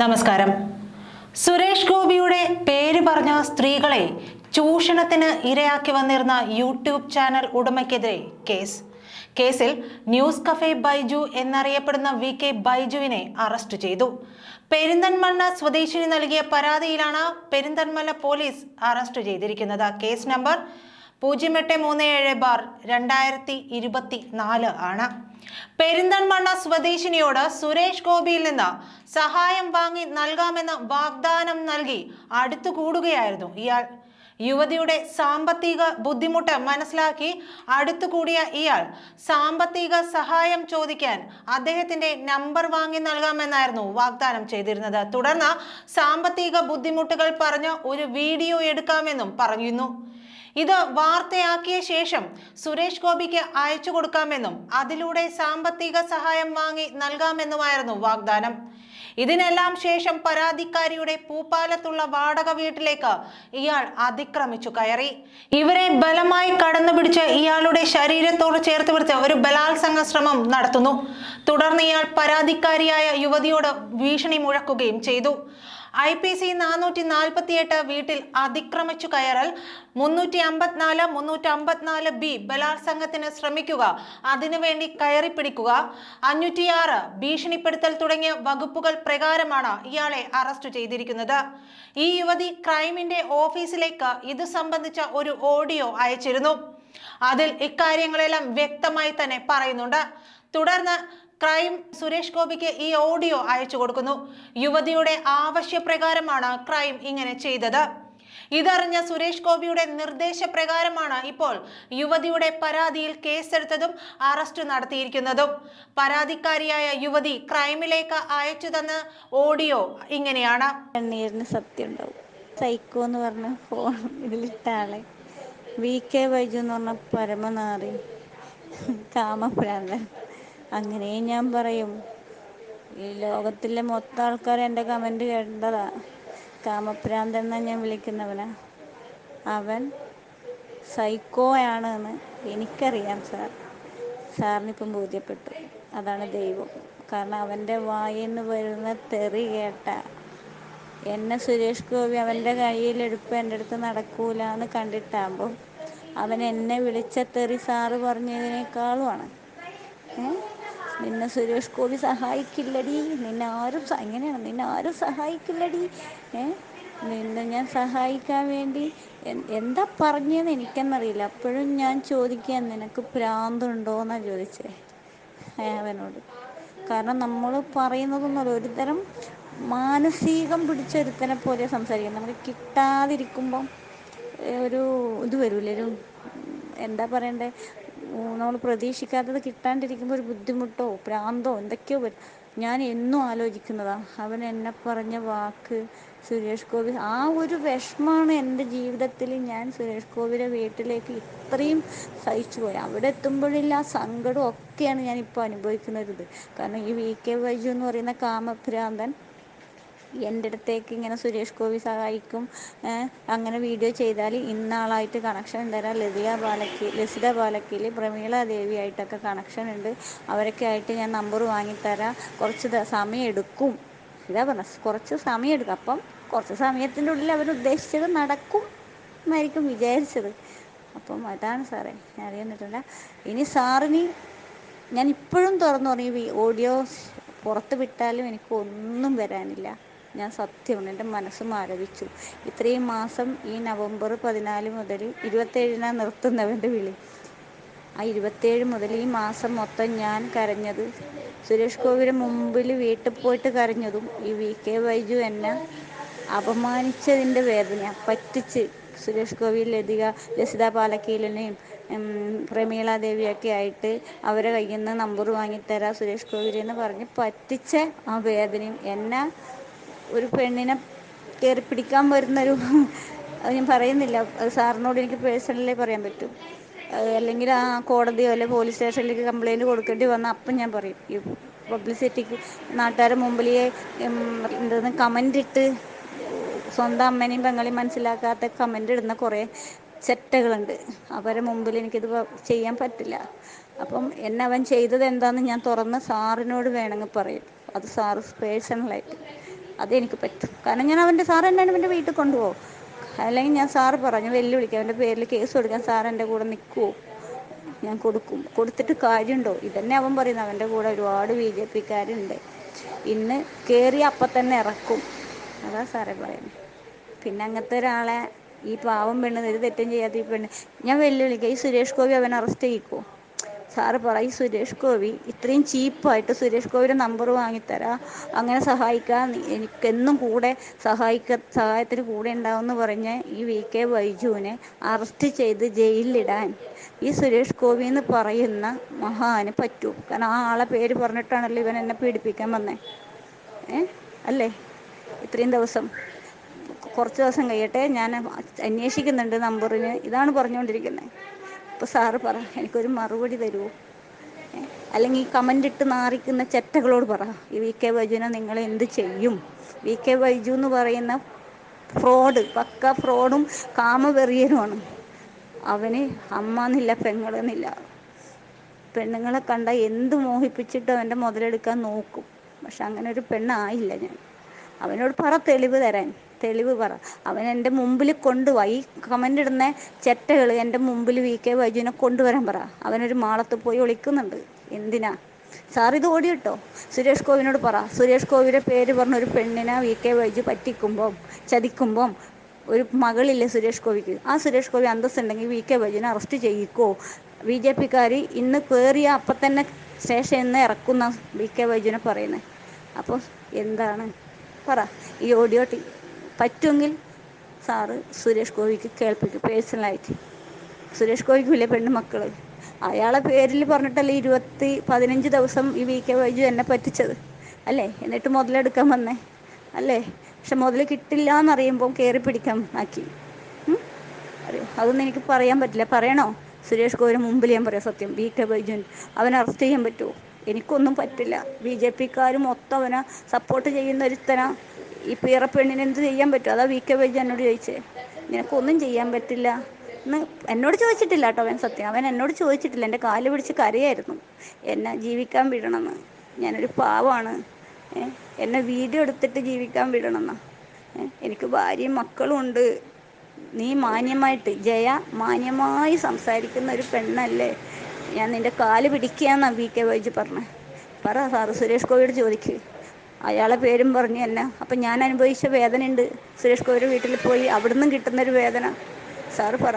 നമസ്കാരം. സുരേഷ് ഗോപിയുടെ പേര് പറഞ്ഞ സ്ത്രീകളെ ചൂഷണത്തിന് ഇരയാക്കി വന്നിരുന്ന യൂട്യൂബ് ചാനൽ ഉടമയ്ക്കെതിരെ കേസ്. കേസിൽ ന്യൂസ് കഫേ ബൈജു എന്നറിയപ്പെടുന്ന വി കെ ബൈജുവിനെ അറസ്റ്റ് ചെയ്തു. പെരിന്തൽമണ്ണ സ്വദേശിനി നൽകിയ പരാതിയിലാണ് പെരിന്തൽമണ്ണ പോലീസ് അറസ്റ്റ് ചെയ്തിരിക്കുന്നത്. കേസ് നമ്പർ പൂജ്യം എട്ട് മൂന്ന് ഏഴ് ബാർ രണ്ടായിരത്തി ഇരുപത്തി നാല് ആണ്. പെരിന്തൽമണ്ണ സ്വദേശിനിയോട് സുരേഷ് ഗോപിയിൽ നിന്ന് സഹായം വാങ്ങി നൽകാമെന്ന് വാഗ്ദാനം നൽകി അടുത്തു കൂടുകയായിരുന്നു ഇയാൾ. യുവതിയുടെ സാമ്പത്തിക ബുദ്ധിമുട്ട് മനസ്സിലാക്കി അടുത്തുകൂടിയ ഇയാൾ സാമ്പത്തിക സഹായം ചോദിക്കാൻ അദ്ദേഹത്തിന്റെ നമ്പർ വാങ്ങി നൽകാമെന്നായിരുന്നു വാഗ്ദാനം ചെയ്തിരുന്നത്. തുടർന്ന് സാമ്പത്തിക ബുദ്ധിമുട്ടുകൾ പറഞ്ഞ് ഒരു വീഡിയോ എടുക്കാമെന്നും പറഞ്ഞിരുന്നു. ഇത് വാർത്തയാക്കിയ ശേഷം സുരേഷ് ഗോപിക്ക് അയച്ചു കൊടുക്കാമെന്നും അതിലൂടെ സാമ്പത്തിക സഹായം വാങ്ങി നൽകാമെന്നുമായിരുന്നു വാഗ്ദാനം. ഇതിനെല്ലാം ശേഷം പരാതിക്കാരിയുടെ പൂപ്പാലത്തുള്ള വാടക വീട്ടിലേക്ക് ഇയാൾ അതിക്രമിച്ചു കയറി. ഇവരെ ബലമായി കടന്നു പിടിച്ച് ഇയാളുടെ ശരീരത്തോട് ചേർത്ത് പിടിച്ച് ഒരു ബലാത്സംഗ ശ്രമം നടത്തുന്നു. തുടർന്ന് ഇയാൾ പരാതിക്കാരിയായ യുവതിയോട് ഭീഷണി മുഴക്കുകയും ചെയ്തു. ഐ പി സി നാനൂറ്റി നാൽപ്പത്തി എട്ട് വീട്ടിൽ അതിക്രമിച്ചു കയറൽ മുന്നൂറ്റി അമ്പത്തിനാല് മുന്നൂറ്റി അമ്പത്തിനാല് ബി ബലാത്സംഗത്തിന് ശ്രമിക്കുക അതിനുവേണ്ടി കയറി പിടിക്കുക അഞ്ഞൂറ്റിയാറ് ഭീഷണിപ്പെടുത്തൽ തുടങ്ങിയ വകുപ്പുകൾ പ്രകാരമാണ് ഇയാളെ അറസ്റ്റ് ചെയ്തിരിക്കുന്നത്. ഈ യുവതി ക്രൈമിന്റെ ഓഫീസിലേക്ക് ഇത് സംബന്ധിച്ച ഒരു ഓഡിയോ അയച്ചിരുന്നു. അതിൽ ഇക്കാര്യങ്ങളെല്ലാം വ്യക്തമായി തന്നെ പറയുന്നുണ്ട്. തുടർന്ന് ക്രൈം സുരേഷ് ഗോപിക്ക് ഈ ഓഡിയോ അയച്ചു കൊടുക്കുന്നു. യുവതിയുടെ ആവശ്യപ്രകാരമാണ് ക്രൈം ഇങ്ങനെ ചെയ്തത്. ഇതറിഞ്ഞ സുരേഷ് ഗോപിയുടെ നിർദ്ദേശപ്രകാരമാണ് ഇപ്പോൾ യുവതിയുടെ പരാതിയിൽ കേസെടുത്തതും അറസ്റ്റ് നടത്തിയിരിക്കുന്നതും. പരാതിക്കാരിയായ യുവതി ക്രൈമിലേക്ക് അയച്ചു തന്ന ഓഡിയോ ഇങ്ങനെയാണ്. കണ്ണീരിന് സത്യം ഉണ്ടാവും. സൈക്കോ എന്ന് പറഞ്ഞ ഫോൺ ഇതിലിട്ട വി കെ ബൈജു എന്ന് പറഞ്ഞ പരമനാറി. കാമഭ്രാന്തൻ. അങ്ങനെ ഞാൻ പറയും. ഈ ലോകത്തിലെ മൊത്തം ആൾക്കാർ എന്റെ കമന്റ് കേട്ടതാ. കാമഭ്രാന്തൻ എന്നാണ് ഞാൻ വിളിക്കുന്നവനാ. അവൻ സൈക്കോ ആണ് എന്ന് എനിക്കറിയാം സാർ. സാറിനിപ്പം ബോധ്യപ്പെട്ടു. അതാണ് ദൈവം. കാരണം അവന്റെ വായിൽ നിന്ന് വരുന്ന തെറി കേട്ട എന്നെ സുരേഷ് ഗോപി അവന്റെ കയ്യിലെടുപ്പ് എന്റെ അടുത്ത് നടക്കൂല എന്ന് കണ്ടിട്ടാകുമ്പോൾ അവൻ എന്നെ വിളിച്ച തെറി സാറ് പറഞ്ഞതിനേക്കാളുമാണ്. ഏ? നിന്നെ സുരേഷ് ഗോപി സഹായിക്കില്ലടി. നിന്നെ ആരും എങ്ങനെയാണ്? നിന്നെ ആരും സഹായിക്കില്ലടി. ഏ? നിന്നെ ഞാൻ സഹായിക്കാൻ വേണ്ടി എന്താ പറഞ്ഞതെന്ന് എനിക്കെന്നറിയില്ല. അപ്പോഴും ഞാൻ ചോദിക്കാൻ നിനക്ക് ഭ്രാന്തുണ്ടോയെന്നാണ് ചോദിച്ചേ. അവനോട്. കാരണം നമ്മൾ പറയുന്നതൊന്നുമല്ല. ഒരുതരം മാനസികം പിടിച്ചൊരുത്തനെ പോലെ സംസാരിക്കുന്നത് നമുക്ക് കിട്ടാതിരിക്കുമ്പം ഒരു ഇത് വരില്ലേ ഒരു എന്താ പറയണ്ടേ? നമ്മൾ പ്രതീക്ഷിക്കാത്തത് കിട്ടാണ്ടിരിക്കുമ്പോൾ ഒരു ബുദ്ധിമുട്ടോ പ്രാന്തോ എന്തൊക്കെയോ വരും. ഞാൻ എന്നും ആലോചിക്കുന്നതാ. അവൻ എന്നെ പറഞ്ഞ വാക്ക് സുരേഷ് ഗോപി ആ ഒരു വിഷമാണ് എന്റെ ജീവിതത്തിൽ ഞാൻ സുരേഷ് ഗോപിയുടെ വീട്ടിലേക്ക് ഇത്രയും സഹിച്ചു പോയി. അവിടെ എത്തുമ്പോഴില്ല ആ സങ്കടം ഒക്കെയാണ് ഞാൻ ഇപ്പോൾ അനുഭവിക്കുന്നത് കാരണം ഈ വി കെ വൈജു എന്ന് പറയുന്ന കാമഭ്രാന്തൻ എന്റെ അടുത്തേക്ക് ഇങ്ങനെ സുരേഷ് ഗോപി സഹായിക്കും. അങ്ങനെ വീഡിയോ ചെയ്താൽ ഇന്നാളായിട്ട് കണക്ഷൻ തരാം. ലതിക ബാലക്കി ലസിത ബാലക്കിൽ പ്രമീള ദേവിയായിട്ടൊക്കെ കണക്ഷൻ ഉണ്ട്. അവരൊക്കെ ആയിട്ട് ഞാൻ നമ്പർ വാങ്ങിത്തരാം. കുറച്ച് സമയം എടുക്കും. ഇതാ പറഞ്ഞ കുറച്ച് സമയം എടുക്കും. അപ്പം കുറച്ച് സമയത്തിന്റെ ഉള്ളിൽ അവർ ഉദ്ദേശിച്ചത് നടക്കും എന്നായിരിക്കും വിചാരിച്ചത്. അപ്പം അതാണ് സാറേ. ഞാൻ അറിയുന്നിട്ടില്ല. ഇനി സാറിന് ഞാൻ ഇപ്പോഴും തുറന്നു പറഞ്ഞു ഓഡിയോ പുറത്ത് വിട്ടാലും എനിക്ക് ഒന്നും വരാനില്ല. ഞാൻ സത്യമാണ് എന്റെ മനസ്സ് മരവിച്ചു ഇത്രയും മാസം ഈ നവംബർ പതിനാല് മുതൽ ഇരുപത്തേഴിനാണ് നിർത്തുന്നവന്റെ വിളി. ആ ഇരുപത്തേഴ് മുതൽ ഈ മാസം മൊത്തം ഞാൻ കരഞ്ഞത് സുരേഷ് ഗോപിയുടെ മുമ്പിൽ വീട്ടിൽ പോയിട്ട് കരഞ്ഞതും ഈ വി കെ ബൈജു എന്നെ അപമാനിച്ചതിന്റെ വേദന പറ്റിച്ച് സുരേഷ് ഗോപി ലതിക ലസിത പാലക്കീലിനെയും പ്രമീള ദേവിയൊക്കെ ആയിട്ട് അവരെ കയ്യിൽ നിന്ന് നമ്പർ വാങ്ങിത്തരാം സുരേഷ് ഗോപിയിൽ എന്ന് പറഞ്ഞ് പറ്റിച്ച ആ വേദനയും എന്നെ ഒരു പെണ്ണിനെ കയറി പിടിക്കാൻ വരുന്നൊരു ഞാൻ പറയുന്നില്ല. സാറിനോട് എനിക്ക് പേഴ്സണലി പറയാൻ പറ്റും. അല്ലെങ്കിൽ ആ കോടതിയോ അല്ലെങ്കിൽ പോലീസ് സ്റ്റേഷനിലേക്ക് കംപ്ലൈന്റ് കൊടുക്കേണ്ടി വന്നാൽ അപ്പം ഞാൻ പറയും. ഈ പബ്ലിസിറ്റിക്ക് നാട്ടുകാരുടെ മുമ്പിൽ എന്താണ് കമന്റ് ഇട്ട് സ്വന്തം അമ്മേനെയും പെങ്ങളെയും മനസ്സിലാക്കാത്ത കമന്റ് ഇടുന്ന കുറേ ചെറ്റകളുണ്ട്. അവരെ മുമ്പിൽ എനിക്കിത് ചെയ്യാൻ പറ്റില്ല. അപ്പം എന്നെ അവൻ ചെയ്തത് എന്താണെന്ന് ഞാൻ തുറന്ന് സാറിനോട് വേണമെങ്കിൽ പറയും. അത് സാറ് പേഴ്സണലായിട്ട്. അതെനിക്ക് പറ്റും. കാരണം ഞാൻ അവന്റെ സാർ എന്നെ അവന്റെ വീട്ടിൽ കൊണ്ടുപോകും. അല്ലെങ്കിൽ ഞാൻ സാറ് പറഞ്ഞു വെല്ലുവിളിക്കും അവന്റെ പേരിൽ കേസ് കൊടുക്കാൻ സാർ എന്റെ കൂടെ നിൽക്കുമോ ഞാൻ കൊടുക്കും. കൊടുത്തിട്ട് കാര്യമുണ്ടോ? ഇതന്നെ അവൻ പറയുന്നത്. അവന്റെ കൂടെ ഒരുപാട് ബി ജെ പിക്കാരുണ്ട്. ഇന്ന് കയറി അപ്പം തന്നെ ഇറക്കും. അതാ സാറെ പറയുന്നത്. പിന്നെ അങ്ങനത്തെ ഒരാളെ ഈ പാവം പെണ്ണ് ഒരു തെറ്റും ചെയ്യാത്ത ഈ പെണ്ണ്. ഞാൻ വെല്ലുവിളിക്കുക ഈ സുരേഷ് ഗോപി അവൻ അറസ്റ്റ് ചെയ്യിക്കുമോ സാറ് പറയും സുരേഷ് ഗോപി ഇത്രയും ചീപ്പായിട്ട് സുരേഷ് ഗോപിയുടെ നമ്പർ വാങ്ങിത്തരാം. അങ്ങനെ സഹായിക്കാൻ എനിക്കെന്നും കൂടെ സഹായിക്ക സഹായത്തിന് കൂടെ ഉണ്ടാവുമെന്ന് പറഞ്ഞ് ഈ വി കെ ബൈജുവിനെ അറസ്റ്റ് ചെയ്ത് ജയിലിലിടാൻ ഈ സുരേഷ് ഗോപി എന്ന് പറയുന്ന മഹാന് പറ്റൂ. കാരണം ആ ആളെ പേര് പറഞ്ഞിട്ടാണല്ലോ ഇവൻ എന്നെ പീഡിപ്പിക്കാൻ വന്നേ. ഏ? അല്ലേ? ഇത്രയും ദിവസം. കുറച്ച് ദിവസം കഴിയട്ടെ ഞാൻ അന്വേഷിക്കുന്നുണ്ട് നമ്പറിന്. ഇതാണ് പറഞ്ഞുകൊണ്ടിരിക്കുന്നത് അപ്പോൾ സാറ് പറ എനിക്കൊരു മറുപടി തരുമോ? അല്ലെങ്കിൽ കമന്റ് ഇട്ട് നാറിക്കുന്ന ചെറ്റകളോട് പറ ഈ വി കെ ബൈജുവിനെ നിങ്ങൾ എന്ത് ചെയ്യും? വി കെ ബൈജു എന്ന് പറയുന്ന ഫ്രോഡ് പക്ക ഫ്രോഡും കാമവെറിയനുമാണ് അവന് അമ്മ എന്നില്ല പെങ്ങളെന്നില്ല പെണ്ണുങ്ങളെ കണ്ട എന്ത് മോഹിപ്പിച്ചിട്ട് അവന്റെ മുതലെടുക്കാൻ നോക്കും. പക്ഷെ അങ്ങനെ ഒരു പെണ്ണായില്ല ഞാൻ. അവനോട് പറ തെളിവ് തരാൻ. തെളിവ് പറ. അവൻ എന്റെ മുമ്പിൽ കൊണ്ടുവാ. ഈ കമന്റ് ഇടുന്ന ചെറ്റകൾ എന്റെ മുമ്പിൽ വി കെ വൈജുവിനെ കൊണ്ടുവരാൻ പറ. അവനൊരു മാളത്ത് പോയി ഒളിക്കുന്നുണ്ട്. എന്തിനാ? സാർ ഇത് ഓടി കിട്ടോ സുരേഷ് ഗോപിനോട് പറ. സുരേഷ് ഗോപിയുടെ പേര് പറഞ്ഞ ഒരു പെണ്ണിനെ വി കെ വൈജു പറ്റിക്കുമ്പം ചതിക്കുമ്പം ഒരു മകളില്ലേ സുരേഷ് ഗോപിക്ക് ആ സുരേഷ് ഗോപി അന്തസ്സുണ്ടെങ്കിൽ വി കെ വൈജുവിനെ അറസ്റ്റ് ചെയ്യിക്കോ? ബി ജെ പിക്കാർ ഇന്ന് കയറിയ അപ്പം തന്നെ സ്റ്റേഷനിൽ നിന്ന് ഇറക്കുന്ന വി കെ വൈജുവിനെ പറയുന്നത് അപ്പോൾ എന്താണ്? പറ. ഈ ഓഡിയോ പറ്റുമെങ്കിൽ സാറ് സുരേഷ് ഗോപിക്ക് കേൾപ്പിക്കും പേഴ്സണലായിട്ട്. സുരേഷ് ഗോപിക്കില്ലേ പെണ്ണ് മക്കൾ അയാളെ പേരിൽ പറഞ്ഞിട്ടല്ലേ ഇരുപത്തി പതിനഞ്ച് ദിവസം ഈ വി കെ വൈജു എന്നെ പറ്റിച്ചത്? അല്ലേ? എന്നിട്ട് മുതലെടുക്കാൻ വന്നേ? അല്ലേ? പക്ഷെ മുതൽ കിട്ടില്ല എന്നറിയുമ്പം കയറി പിടിക്കാൻ ആക്കി? അതൊന്നും എനിക്ക് പറയാൻ പറ്റില്ല. പറയണോ? സുരേഷ് ഗോപിന് മുമ്പിൽ ഞാൻ പറയാം സത്യം. വി കെ ബൈജുൻ അവൻ അറസ്റ്റ് ചെയ്യാൻ പറ്റുമോ? എനിക്കൊന്നും പറ്റില്ല. ബി ജെ പിക്കാർ മൊത്തം അവനെ സപ്പോർട്ട് ചെയ്യുന്ന ഒരുത്തനാ. ഈ പീറപ്പെണ്ണിന് എന്ത് ചെയ്യാൻ പറ്റും? അതാ വി കെ ബൈജു എന്നോട് ചോദിച്ചേ. നിനക്കൊന്നും ചെയ്യാൻ പറ്റില്ല. എന്ന് എന്നോട് ചോദിച്ചിട്ടില്ല കേട്ടോ അവൻ സത്യം. അവൻ എന്നോട് ചോദിച്ചിട്ടില്ല. എന്റെ കാൽ പിടിച്ച് കരയായിരുന്നു. എന്നെ ജീവിക്കാൻ വിടണമെന്ന്. ഞാനൊരു പാവമാണ്. എന്നെ വീഡിയോ എടുത്തിട്ട് ജീവിക്കാൻ വിടണമെന്ന്. എനിക്ക് ഭാര്യയും മക്കളും ഉണ്ട്. നീ മാന്യമായിട്ട് ജയ മാന്യമായി സംസാരിക്കുന്ന ഒരു പെണ്ണല്ലേ? ഞാൻ നിന്റെ കാൽ പിടിക്കുകയെന്നാണ് വി കെ വൈജു പറഞ്ഞത് പറ സാറ് സുരേഷ് ഗോപിയോട് ചോദിക്ക്. അയാളെ പേരും പറഞ്ഞു തന്നെ അപ്പം ഞാൻ അനുഭവിച്ച വേദനയുണ്ട്. സുരേഷ് ഗോപിയുടെ വീട്ടിൽ പോയി അവിടുന്ന് കിട്ടുന്നൊരു വേദന. സാറ് പറ.